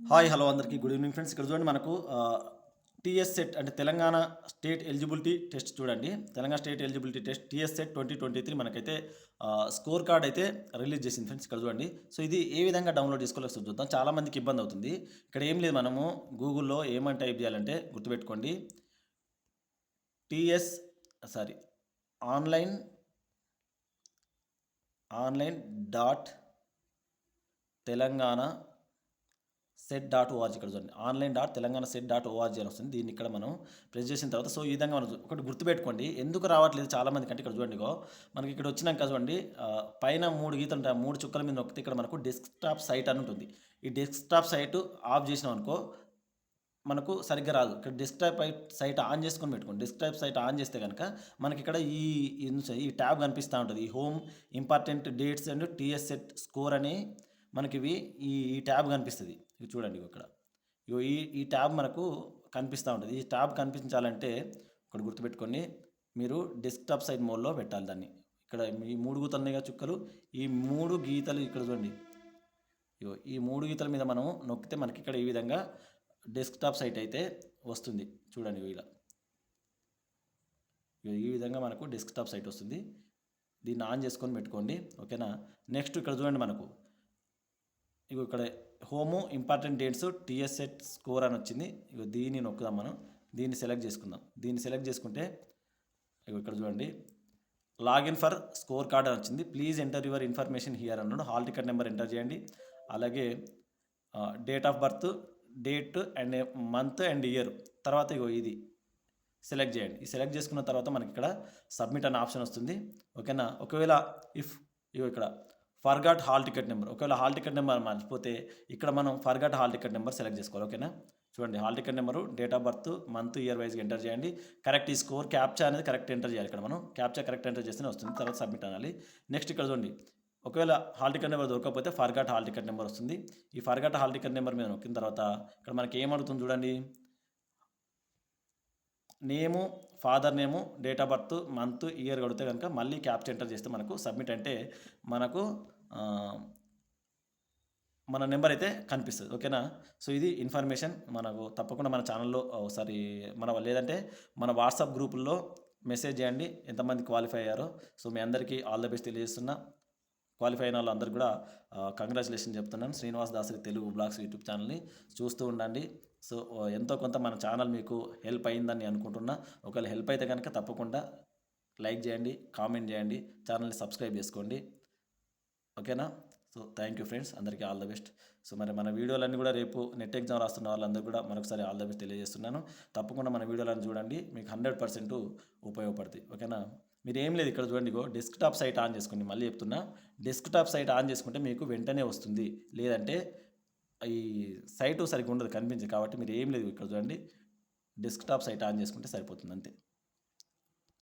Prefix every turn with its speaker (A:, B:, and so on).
A: Hi hello అందరికీ. Good evening friends. ఇక్కడ చూడండి మనకు టీఎస్ సెట్ అంటే తెలంగాణ స్టేట్ ఎలిజిబిలిటీ టెస్ట్ చూడండి. Telangana state eligibility test TS SET twenty twenty three మనకైతే స్కోర్ కార్డ్ అయితే రిలీజ్ చేసింది ఫ్రెండ్స్ ఇక్కడ చూడండి. సో ఇది ఏ విధంగా డౌన్లోడ్ చేసుకోవాలో చూద్దాం. చాలామందికి ఇబ్బంది అవుతుంది. ఇక్కడ ఏం లేదు మనము గూగుల్లో ఏమని టైప్ చేయాలంటే గుర్తుపెట్టుకోండి. TS sorry online online dot Telangana SET dot ORG ఇక్కడ చూడండి. Online dot Telangana SET dot ORG అని వస్తుంది. దీన్ని ఇక్కడ మనం ప్రెస్ చేసిన తర్వాత సో ఈ విధంగా మనం ఒకటి గుర్తుపెట్టుకోండి. ఎందుకు రావట్లేదు చాలా మంది కంటే ఇక్కడ చూడండి గో మనకి ఇక్కడ వచ్చినాక చూడండి పైన మూడు గీతలు ఉంటాయి. మూడు చుక్కల మీద నొక్కితే ఇక్కడ మనకు డెస్క్టాప్ సైట్ అని ఉంటుంది. ఈ డెస్క్టాప్ సైట్ ఆఫ్ చేసినాం అనుకో మనకు సరిగ్గా రాదు. ఇక్కడ డెస్క్టాప్ సైట్ ఆన్ చేసుకొని పెట్టుకోండి. డెస్క్టాప్ సైట్ ఆన్ చేస్తే కనుక మనకి ఇక్కడ ఈ ఈ- ట్యాబ్ కనిపిస్తూ ఉంటుంది. ఈ home important dates and TS SET score అని మనకి ఇవి ఈ ఈ ట్యాబ్ కనిపిస్తుంది. ఇది చూడండి ఇక్కడ. ఇగో ఈ ఈ ట్యాబ్ మనకు కనిపిస్తూ ఉంటుంది. ఈ ట్యాబ్ కనిపించాలంటే ఇక్కడ గుర్తుపెట్టుకొని మీరు డెస్క్టాప్ సైడ్ మోడ్లో పెట్టాలి దాన్ని. ఇక్కడ ఈ మూడు గీతలు ఉన్నాయి చుక్కలు. ఈ మూడు గీతలు ఇక్కడ చూడండి. ఇగో ఈ మూడు గీతల మీద మనం నొక్కితే మనకి ఇక్కడ ఈ విధంగా డెస్క్టాప్ సైట్ అయితే వస్తుంది. చూడండి ఇలా. ఇగో ఈ విధంగా మనకు డెస్క్టాప్ సైట్ వస్తుంది. దీన్ని ఆన్ చేసుకొని పెట్టుకోండి. ఓకేనా? నెక్స్ట్ ఇక్కడ చూడండి మనకు. ఇగో ఇక్కడ home important dates TS SET score అని వచ్చింది. ఇగో దీన్ని నొక్కుదాం మనం. దీన్ని సెలెక్ట్ చేసుకుందాం. దీన్ని సెలెక్ట్ చేసుకుంటే ఇగో ఇక్కడ చూడండి. లాగిన్ ఫర్ స్కోర్ కార్డ్ అని వచ్చింది. Please enter your information here అన్నాడు. హాల్ టికెట్ నెంబర్ ఎంటర్ చేయండి. అలాగే date of birth date and month and year తర్వాత ఇగో ఇది సెలెక్ట్ చేయండి. ఈ సెలెక్ట్ చేసుకున్న తర్వాత మనకి ఇక్కడ సబ్మిట్ అనే ఆప్షన్ వస్తుంది. ఓకేనా? ఒకవేళ ఇఫ్ ఇగో ఇక్కడ ఫర్గాట్ హాల్ టికెట్ నెంబర్. ఒకవేళ హాల్ టికెట్ నెంబర్ మర్చిపోతే ఇక్కడ మనం forgot hall ticket number select చేసుకోవాలి ఓకేనా? చూడండి hall ticket number date of birth month year వైజ్గా ఎంటర్ చేయండి. కరెక్ట్ ఈ స్కోర్ క్యాప్చా అనేది కరెక్ట్ ఎంటర్ చేయాలి ఇక్కడ మనం. క్యాప్చా కరెక్ట్ ఎంటర్ చేస్తేనే వస్తుంది తర్వాత సబ్మిట్ అనాలి నెక్స్ట్ ఇక్కడ చూడండి ఒకవేళ హాల్ టికెట్ నెంబర్ దొరకకపోతే ఫర్గాట్ హాల్ టికెట్ నెంబర్ వస్తుంది. ఈ ఫర్గాట్ హాల్ టికెట్ నెంబర్ మీద నొక్కిన తర్వాత ఇక్కడ మనకి ఏమడుగుతుంది చూడండి? Name father name date of birth month year కడితే కనుక మళ్ళీ క్యాప్చర్ ఎంటర్ చేస్తే మనకు సబ్మిట్ అంటే మనకు మన నెంబర్ అయితే కనిపిస్తుంది ఓకేనా? సో ఇది ఇన్ఫర్మేషన్ మనకు తప్పకుండా మన ఛానల్లో ఒకసారి మన లేదంటే మన వాట్సాప్ గ్రూపుల్లో మెసేజ్ చేయండి ఎంతమంది క్వాలిఫై అయ్యారో. సో మీ అందరికీ ఆల్ ద బెస్ట్ తెలియజేస్తున్నా. క్వాలిఫై అయిన వాళ్ళందరూ కూడా కంగ్రాచులేషన్ చెప్తున్నాను శ్రీనివాస్ దాసరి తెలుగు బ్లాగ్స్ యూట్యూబ్ ఛానల్ని చూస్తూ ఉండండి. సో ఎంతో కొంత మన ఛానల్ మీకు హెల్ప్ అయిందని అనుకుంటున్నా. ఒకవేళ హెల్ప్ అయితే కనుక తప్పకుండా లైక్ చేయండి కామెంట్ చేయండి ఛానల్ని సబ్స్క్రైబ్ చేసుకోండి. ఓకేనా? సో థ్యాంక్ యూ ఫ్రెండ్స్ అందరికీ ఆల్ ద బెస్ట్ సో మరి మన వీడియోలన్నీ కూడా రేపు నెట్ ఎగ్జామ్ రాస్తున్న వాళ్ళందరూ కూడా మరొకసారి ఆల్ ద బెస్ట్ తెలియజేస్తున్నాను. తప్పకుండా మన వీడియోలను చూడండి. మీకు హండ్రెడ్ పర్సెంట్ ఉపయోగపడుతుంది. ఓకేనా? మీరు ఏం లేదు ఇక్కడ చూడండి ఇగో డెస్క్టాప్ సైట్ ఆన్ చేసుకోండి. మళ్ళీ చెప్తున్నా. డెస్క్టాప్ సైట్ ఆన్ చేసుకుంటే మీకు వెంటనే వస్తుంది. లేదంటే ఈ సైటు సరిగ్గా ఉండదు కనిపించదు. కాబట్టి మీరు ఏం లేదు ఇక్కడ చూడండి. డెస్క్టాప్ సైట్ ఆన్ చేసుకుంటే సరిపోతుంది. అంతే.